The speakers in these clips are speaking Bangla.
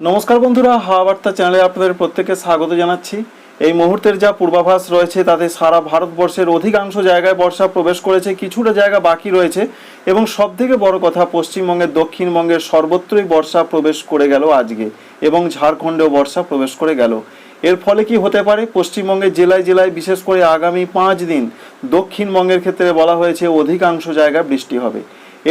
নমস্কার বন্ধুরা হাওয়া বার্তা চ্যানেলে আপনাদের প্রত্যেককে স্বাগত জানাচ্ছি। এই মুহূর্তের যা পূর্বাভাস রয়েছে, তাতে সারা ভারতবর্ষের অধিকাংশ জায়গায় বর্ষা প্রবেশ করেছে, কিছুটা জায়গা বাকি রয়েছে এবং সবথেকে বড় কথা, পশ্চিমবঙ্গের, দক্ষিণবঙ্গের সর্বত্রই বর্ষা প্রবেশ করে গেল আজকে এবং ঝাড়খণ্ডেও বর্ষা প্রবেশ করে গেল। এর ফলে কি হতে পারে? পশ্চিমবঙ্গের জেলায় জেলায় বিশেষ করে আগামী পাঁচ দিন দক্ষিণবঙ্গের ক্ষেত্রে বলা হয়েছে অধিকাংশ জায়গায় বৃষ্টি হবে।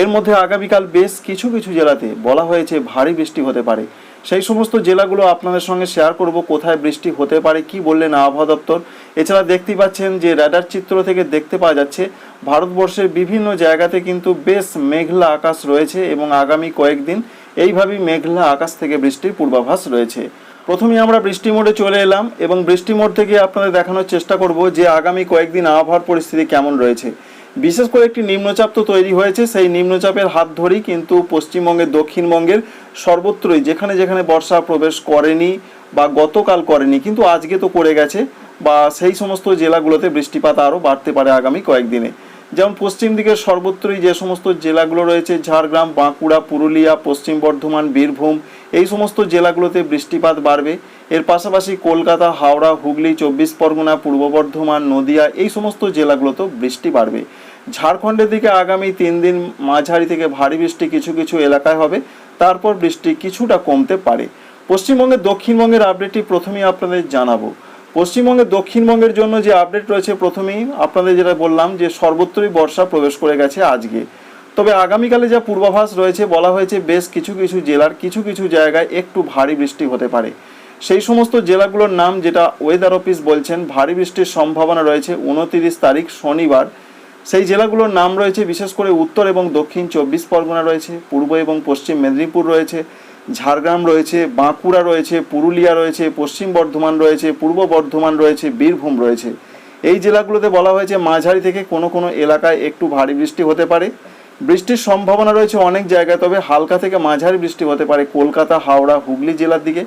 এর মধ্যে আগামীকাল বেশ কিছু কিছু জেলাতে বলা হয়েছে ভারী বৃষ্টি হতে পারে। সেই সমস্ত জেলাগুলো আপনাদের সঙ্গে শেয়ার করব, কোথায় বৃষ্টি হতে পারে, কি বললেন আবহাওয়া দপ্তর। এছাড়া দেখতেই পাচ্ছেন যে র্যাডার চিত্র থেকে দেখতে পাওয়া যাচ্ছে, ভারতবর্ষের বিভিন্ন জায়গাতে কিন্তু বেশ মেঘলা আকাশ রয়েছে এবং আগামী কয়েকদিন এইভাবেই মেঘলা আকাশ থেকে বৃষ্টির পূর্বাভাস রয়েছে। প্রথমে আমরা বৃষ্টি মোডে চলে এলাম এবং বৃষ্টি মোড থেকে আপনাদের দেখানোর চেষ্টা করব যে আগামী কয়েকদিন আবহাওয়ার পরিস্থিতি কেমন রয়েছে। বিশেষ করে একটি নিম্নচাপ তো তৈরি হয়েছে, সেই নিম্নচাপের হাত ধরেই কিন্তু পশ্চিমবঙ্গের, দক্ষিণবঙ্গের সর্বত্রই যেখানে যেখানে বর্ষা প্রবেশ করেনি বা গতকাল করেনি, কিন্তু আজকে তো করে গেছে বা সেই সমস্ত জেলাগুলোতে বৃষ্টিপাত আরও বাড়তে পারে আগামী কয়েকদিনে। যেমন পশ্চিম দিকের সর্বত্রই যে সমস্ত জেলাগুলো রয়েছে, ঝাড়গ্রাম, বাঁকুড়া, পুরুলিয়া, পশ্চিম বর্ধমান, বীরভূম এই সমস্ত জেলাগুলোতে বৃষ্টিপাত বাড়বে। এর পাশাপাশি কলকাতা, হাওড়া, হুগলি, চব্বিশ পরগনা, পূর্ব বর্ধমান, নদিয়া এই সমস্ত জেলাগুলোতেও বৃষ্টি বাড়বে। ঝাড়খণ্ডের দিকে আগামী তিন দিন মাঝারি থেকে ভারী বৃষ্টি কিছু কিছু এলাকায় হবে। তারপর বৃষ্টি কিছুটা কমতে পারে। পশ্চিমবঙ্গের দক্ষিণবঙ্গের আপডেটটি প্রথমেই আপনাদের জানাব। পশ্চিমবঙ্গের দক্ষিণবঙ্গের জন্য যে আপডেট রয়েছে প্রথমেই আপনাদের যেটা বললাম যে সর্বত্রই বর্ষা প্রবেশ করে গেছে আজকে। তবে আগামীকালে যা পূর্বাভাস রয়েছে, বলা হয়েছে বেশ কিছু কিছু জেলার কিছু কিছু জায়গায় একটু ভারী বৃষ্টি হতে পারে। সেই সমস্ত জেলাগুলোর নাম যেটা ওয়েদার অফিস বলছেন, ভারী বৃষ্টির সম্ভাবনা রয়েছে উনতিরিশ তারিখ শনিবার। সেই জেলাগুলোর নাম রয়েছে বিশেষ করে উত্তর এবং দক্ষিণ চব্বিশ পরগনা রয়েছে, পূর্ব এবং পশ্চিম মেদিনীপুর রয়েছে, ঝাড়গ্রাম রয়েছে, বাঁকুড়া রয়েছে, পুরুলিয়া রয়েছে, পশ্চিম বর্ধমান রয়েছে, পূর্ব বর্ধমান রয়েছে, বীরভূম রয়েছে। এই জেলাগুলোতে বলা হয়েছে মাঝারি থেকে কোনো কোনো এলাকায় একটু ভারী বৃষ্টি হতে পারে। বৃষ্টির সম্ভাবনা রয়েছে অনেক জায়গায়, তবে হালকা থেকে মাঝারি বৃষ্টি হতে পারে কলকাতা, হাওড়া, হুগলি জেলার দিকে।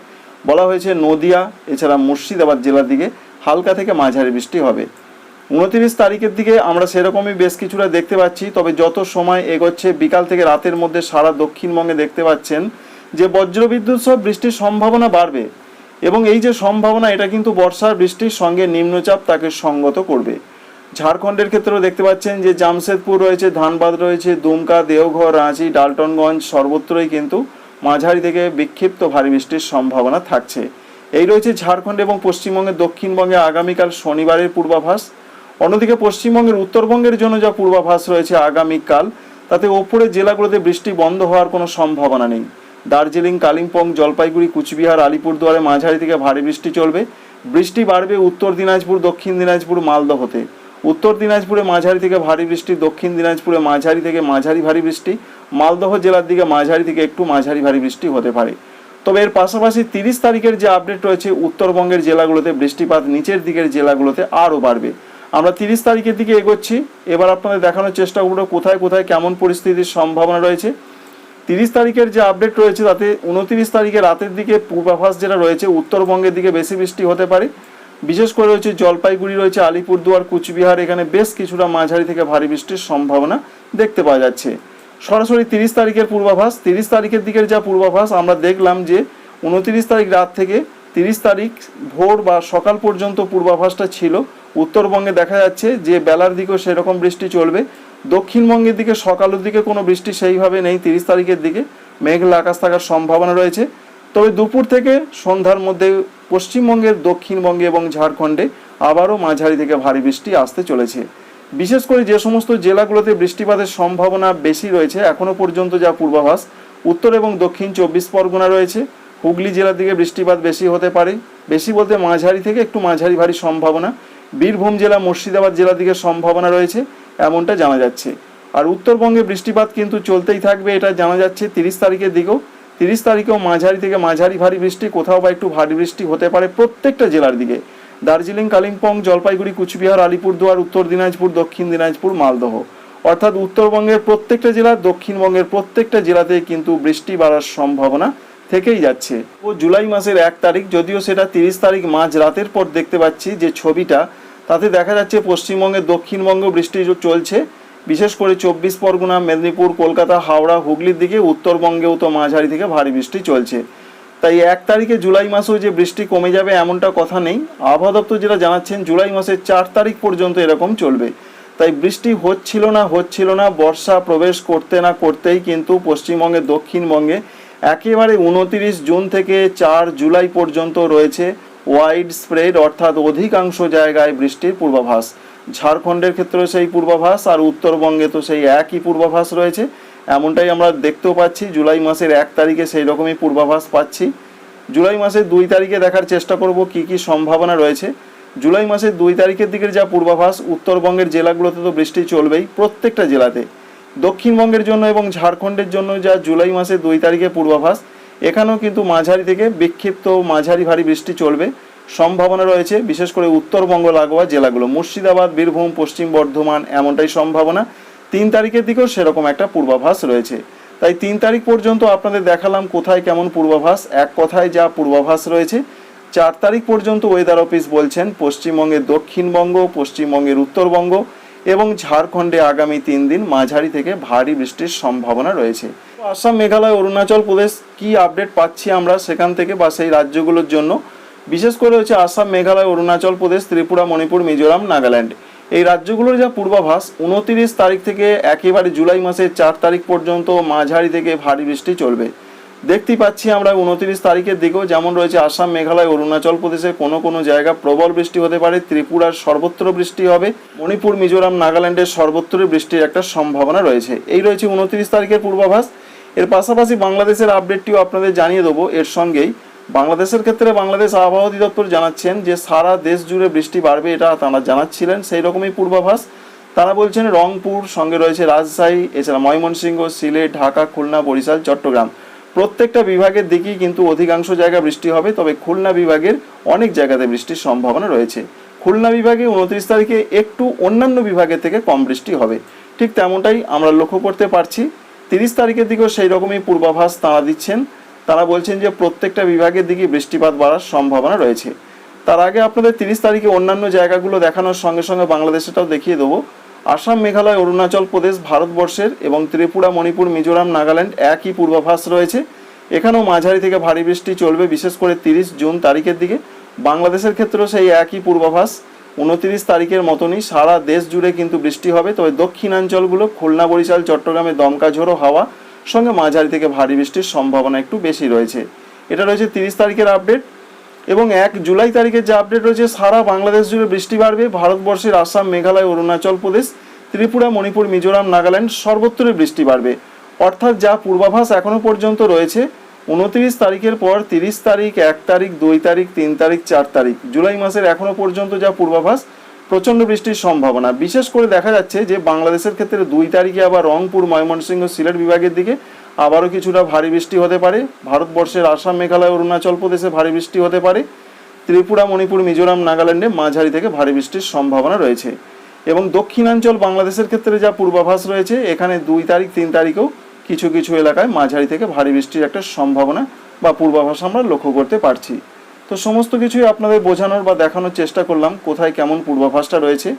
বলা হয়েছে নদিয়া, এছাড়া মুর্শিদাবাদ জেলার দিকে হালকা থেকে মাঝারি বৃষ্টি হবে। উনতিরিশ তারিখের দিকে আমরা সেরকমই বেশ কিছুটা দেখতে পাচ্ছি, তবে যত সময় এগোচ্ছে, বিকাল থেকে রাতের মধ্যে সারা দক্ষিণবঙ্গে দেখতে পাচ্ছেন যে বজ্রবিদ্যুৎ সহ বৃষ্টির সম্ভাবনা বাড়বে। এবং এই যে সম্ভাবনা, এটা কিন্তু বর্ষার বৃষ্টির সঙ্গে নিম্নচাপ তাকে সঙ্গত করবে। ঝাড়খণ্ডের ক্ষেত্রেও দেখতে পাচ্ছেন যে জামশেদপুর রয়েছে, ধানবাদ রয়েছে, দুমকা, দেওঘর, রাঁচি, ডালটনগঞ্জ সর্বত্রই কিন্তু মাঝারি থেকে বিক্ষিপ্ত ভারী বৃষ্টির সম্ভাবনা থাকছে। এই রয়েছে ঝাড়খণ্ড এবং পশ্চিমবঙ্গের দক্ষিণবঙ্গে আগামীকাল শনিবারের পূর্বাভাস। অন্যদিকে পশ্চিমবঙ্গের উত্তরবঙ্গের জন্য যা পূর্বাভাস রয়েছে আগামীকাল, তাতে ওপরের জেলাগুলোতে বৃষ্টি বন্ধ হওয়ার কোনো সম্ভাবনা নেই। দার্জিলিং, কালিম্পং, জলপাইগুড়ি, কুচবিহার, আলিপুরদুয়ারে মাঝারি থেকে ভারী বৃষ্টি চলবে। বৃষ্টি বাড়বে উত্তর দিনাজপুর, দক্ষিণ দিনাজপুর মালদহতে উত্তর দিনাজপুরে মাঝারি থেকে ভারী বৃষ্টি, দক্ষিণ দিনাজপুরে মাঝারি থেকে মাঝারি ভারী বৃষ্টি, মালদহ জেলার দিকে মাঝারি থেকে একটু মাঝারি ভারী বৃষ্টি হতে পারে। তবে এর পাশাপাশি তিরিশ তারিখের যে আপডেট রয়েছে, উত্তরবঙ্গের জেলাগুলোতে বৃষ্টিপাত, নিচের দিকের জেলাগুলোতে আরও বাড়বে। আমরা তিরিশ তারিখের দিকে এগোচ্ছি। এবার আপনাদের দেখানোর চেষ্টা করব কোথায় কোথায় কেমন পরিস্থিতির সম্ভাবনা রয়েছে। তিরিশ তারিখের যে আপডেট রয়েছে, তাতে উনতিরিশ তারিখে রাতের দিকে পূর্বাভাস যেটা রয়েছে, উত্তরবঙ্গের দিকে বেশি বৃষ্টি হতে পারে। বিশেষ করে রয়েছে জলপাইগুড়ি, রয়েছে আলিপুরদুয়ার, কুচবিহার, এখানে বেশ কিছুটা মাঝারি থেকে ভারী বৃষ্টির সম্ভাবনা দেখতে পাওয়া যাচ্ছে। সরাসরি তিরিশ তারিখের পূর্বাভাস, তিরিশ তারিখের দিকের যা পূর্বাভাস, আমরা দেখলাম যে উনতিরিশ তারিখ রাত থেকে তিরিশ তারিখ ভোর বা সকাল পর্যন্ত পূর্বাভাসটা ছিল। উত্তরবঙ্গে দেখা যাচ্ছে যে বেলার দিকেও সেরকম বৃষ্টি চলবে। দক্ষিণবঙ্গের দিকে সকালের দিকে কোনো বৃষ্টি সেইভাবে নেই, তিরিশ তারিখের দিকে মেঘলা আকাশ থাকার সম্ভাবনা রয়েছে। তবে দুপুর থেকে সন্ধ্যার মধ্যে পশ্চিমবঙ্গের, দক্ষিণবঙ্গে এবং ঝাড়খণ্ডে আবারও মাঝারি থেকে ভারী বৃষ্টি আসতে চলেছে। বিশেষ করে যে সমস্ত জেলাগুলোতে বৃষ্টিপাতের সম্ভাবনা বেশি রয়েছে, এখনও পর্যন্ত যা পূর্বাভাস, উত্তর এবং দক্ষিণ চব্বিশ পরগনা রয়েছে। হুগলি জেলার দিকে বৃষ্টিপাত বেশি হতে পারে, বেশি বলতে মাঝারি থেকে একটু মাঝারি ভারী সম্ভাবনা। বীরভূম জেলা, মুর্শিদাবাদ জেলার দিকে সম্ভাবনা রয়েছে, এমনটা জানা যাচ্ছে। আর উত্তরবঙ্গে বৃষ্টিপাত কিন্তু চলতেই থাকবে, এটা জানা যাচ্ছে তিরিশ তারিখের দিকেও। তিরিশ তারিখেও মাঝারি থেকে মাঝারি ভারী বৃষ্টি, কোথাও বা একটু ভারী বৃষ্টি হতে পারে প্রত্যেকটা জেলার দিকে। দার্জিলিং, কালিম্পং, জলপাইগুড়ি, কুচবিহার, আলিপুরদুয়ার, উত্তর দিনাজপুর, দক্ষিণ দিনাজপুর, মালদহ। অর্থাৎ উত্তরবঙ্গের প্রত্যেকটা জেলা, দক্ষিণবঙ্গের প্রত্যেকটা জেলাতে কিন্তু বৃষ্টি বাড়ার সম্ভাবনা থেকেই যাচ্ছে। ও জুলাই মাসের এক তারিখ, যদিও সেটা তিরিশ তারিখ মাঝ রাতের পর দেখতে পাচ্ছি যে ছবিটা, তাতে দেখা যাচ্ছে পশ্চিমবঙ্গের দক্ষিণবঙ্গ বৃষ্টি চলছে। বিশেষ করে চব্বিশ পরগনা, মেদিনীপুর, কলকাতা, হাওড়া, হুগলির দিকে উত্তরবঙ্গেও তো মাঝারি থেকে ভারী বৃষ্টি চলছে। তাই এক তারিখে জুলাই মাসেও যে বৃষ্টি কমে যাবে এমনটা কথা নেই। আবহাওয়া দপ্তর যেটা জানাচ্ছেন, জুলাই মাসের চার তারিখ পর্যন্ত এরকম চলবে। তাই বৃষ্টি হচ্ছিল না হচ্ছিল না, বর্ষা প্রবেশ করতে না করতেই কিন্তু পশ্চিমবঙ্গের দক্ষিণবঙ্গে একেবারে উনতিরিশ জুন থেকে চার জুলাই পর্যন্ত রয়েছে ওয়াইড স্প্রেড, অর্থাৎ অধিকাংশ জায়গায় বৃষ্টির পূর্বাভাস। ঝাড়খণ্ডের ক্ষেত্রেও সেই পূর্বাভাস আর উত্তরবঙ্গে তো সেই একই পূর্বাভাস রয়েছে। এমনটাই আমরা দেখতেও পাচ্ছি, জুলাই মাসের এক তারিখে সেই রকমই পূর্বাভাস পাচ্ছি। জুলাই মাসের দুই তারিখে দেখার চেষ্টা করব কি কি সম্ভাবনা রয়েছে। জুলাই মাসের দুই তারিখের দিকের যা পূর্বাভাস, উত্তরবঙ্গের জেলাগুলোতে তো বৃষ্টি চলবেই প্রত্যেকটা জেলাতে। দক্ষিণবঙ্গের জন্য এবং ঝাড়খণ্ডের জন্য যা জুলাই মাসের দুই তারিখে পূর্বাভাস, এখানেও কিন্তু মাঝারি থেকে বিক্ষিপ্ত মাঝারি ভারী বৃষ্টি চলবে। সম্ভাবনা রয়েছে, বিশেষ করে উত্তরবঙ্গ লাগোয়া জেলাগুলো। মুর্শিদাবাদ, বীরভূম, পশ্চিম বর্ধমান, এমনটাই সম্ভাবনা। তিন তারিখের দিকেও সেরকম একটা পূর্বাভাস রয়েছে। তাই তিন তারিখ পর্যন্ত আপনাদের দেখালাম কোথায় কেমন পূর্বাভাস। এক কথায় যা পূর্বাভাস রয়েছে, চার তারিখ পর্যন্ত ওয়েদার অফিস বলছেন পশ্চিমবঙ্গের দক্ষিণবঙ্গ, পশ্চিমবঙ্গের উত্তরবঙ্গ এবং ঝাড়খণ্ডে আগামী তিন দিন মাঝারি থেকে ভারী বৃষ্টির সম্ভাবনা রয়েছে। আসাম, মেঘালয়, অরুণাচল প্রদেশ, কি আপডেট পাচ্ছি আমরা সেখান থেকে বা সেই রাজ্যগুলোর জন্য? বিশেষ করে হচ্ছে আসাম, মেঘালয়, অরুণাচল প্রদেশ, ত্রিপুরা, মণিপুর, মিজোরাম, নাগাল্যান্ড। এই রাজ্যগুলোর যা পূর্বাভাস, উনতিরিশ তারিখ থেকে একেবারে জুলাই মাসের চার তারিখ পর্যন্ত মাঝারি থেকে ভারী বৃষ্টি চলবে। দেখতে পাচ্ছি আমরা উনতিরিশ তারিখের দিকেও যেমন রয়েছে আসাম, মেঘালয়, অরুণাচল প্রদেশের কোনো কোনো জায়গা প্রবল বৃষ্টি হতে পারে, ত্রিপুরার সর্বত্র বৃষ্টি হবে, মণিপুর, মিজোরাম, নাগাল্যান্ডের সর্বত্র বৃষ্টির একটা সম্ভাবনা রয়েছে। এই রয়েছে উনতিরিশ তারিখের পূর্বাভাস। এর পাশাপাশি বাংলাদেশের আপডেটটিও আপনাদের জানিয়ে দেবো, এর সঙ্গেই বাংলাদেশের ক্ষেত্রে বাংলাদেশ আবহাওয়া অধিদপ্তর জানাচ্ছেন যে সারা দেশ জুড়ে বৃষ্টি বাড়বে এটা তারা জানাচ্ছিলেন। সেই রকমই পূর্বাভাস। তারা বলছেন, রংপুর, সঙ্গে রয়েছে রাজশাহী, এছাড়া ময়মনসিংহ, সিলেট, ঢাকা, খুলনা, বরিশাল, চট্টগ্রাম। প্রত্যেকটা বিভাগের দিকেই কিন্তু অধিকাংশ জায়গা বৃষ্টি হবে, তবে খুলনা বিভাগের অনেক জায়গাতে বৃষ্টির সম্ভাবনা রয়েছে। খুলনা বিভাগে উনত্রিশ তারিখে একটু অন্যান্য বিভাগের থেকে কম বৃষ্টি হবে। ঠিক তেমনটাই আমরা লক্ষ্য করতে পারছি। তিরিশ তারিখের দিকেও সেই রকমই পূর্বাভাস তাঁরা দিচ্ছেন। তারা বলছেন যে প্রত্যেকটা বিভাগের দিকে বৃষ্টিপাত বাড়ার সম্ভাবনা রয়েছে। তার আগে আপনাদের তিরিশ তারিখে অন্যান্য জায়গাগুলো দেখানোর সঙ্গে সঙ্গে বাংলাদেশেটাও দেখিয়ে দেবো। আসাম, মেঘালয়, অরুণাচল প্রদেশ, ভারতবর্ষের এবং ত্রিপুরা, মণিপুর, মিজোরাম, নাগাল্যান্ড একই পূর্বাভাস রয়েছে। এখানেও মাঝারি থেকে ভারী বৃষ্টি চলবে, বিশেষ করে তিরিশ জুন তারিখের দিকে। বাংলাদেশের ক্ষেত্রেও সেই একই পূর্বাভাস। উনতিরিশ তারিখের মতনই সারা দেশ জুড়ে কিন্তু বৃষ্টি হবে। তবে দক্ষিণাঞ্চলগুলো খুলনা, বরিশাল, চট্টগ্রামে দমকা ঝোড়ো হাওয়া সঙ্গে মাঝারি থেকে ভারী বৃষ্টির সম্ভাবনা একটু বেশি রয়েছে। এটা রয়েছে তিরিশ তারিখের আপডেট এবং এক জুলাই তারিখের যে আপডেট রয়েছে, সারা বাংলাদেশ জুড়ে বৃষ্টি বাড়বে। ভারতবর্ষের আসাম, মেঘালয়, অরুণাচল প্রদেশ, ত্রিপুরা, মণিপুর, মিজোরাম, নাগাল্যান্ড সর্বত্রই বৃষ্টি বাড়বে। অর্থাৎ যা পূর্বাভাস এখনও পর্যন্ত রয়েছে, উনত্রিশ তারিখের পর তিরিশ তারিখ, এক তারিখ, দুই তারিখ, তিন তারিখ, চার তারিখ। জুলাই মাসের এখনও পর্যন্ত যা পূর্বাভাস প্রচণ্ড বৃষ্টির সম্ভাবনা। বিশেষ করে দেখা যাচ্ছে যে বাংলাদেশের ক্ষেত্রে দুই তারিখে আবার রংপুর, ময়মনসিংহ, সিলেট বিভাগের দিকে আবারও কিছুটা ভারী বৃষ্টি হতে পারে। ভারতবর্ষের আসাম, মেঘালয়, অরুণাচল প্রদেশে ভারী বৃষ্টি হতে পারে। ত্রিপুরা, মণিপুর, মিজোরাম, নাগাল্যান্ডে মাঝারি থেকে ভারী বৃষ্টির সম্ভাবনা রয়েছে। এবং দক্ষিণাঞ্চল বাংলাদেশের ক্ষেত্রে যা পূর্বাভাস রয়েছে, এখানে দুই তারিখ, তিন তারিখেও কিছু কিছু এলাকায় মাঝারি থেকে ভারী বৃষ্টির একটা সম্ভাবনা বা পূর্বাভাস আমরা লক্ষ্য করতে পারছি। তো সমস্ত কিছুই আপনাদের বোঝানোর বা দেখানোর চেষ্টা করলাম, কোথায় কেমন পূর্বাভাসটা রয়েছে।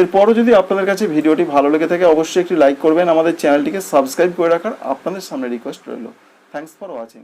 এরপরও যদি আপনাদের কাছে ভিডিওটি ভালো লেগে থাকে, অবশ্যই একটি লাইক করবেন। আমাদের চ্যানেলটিকে সাবস্ক্রাইব করে রাখার আপনাদের সামনে রিকোয়েস্ট রইল। Thanks for watching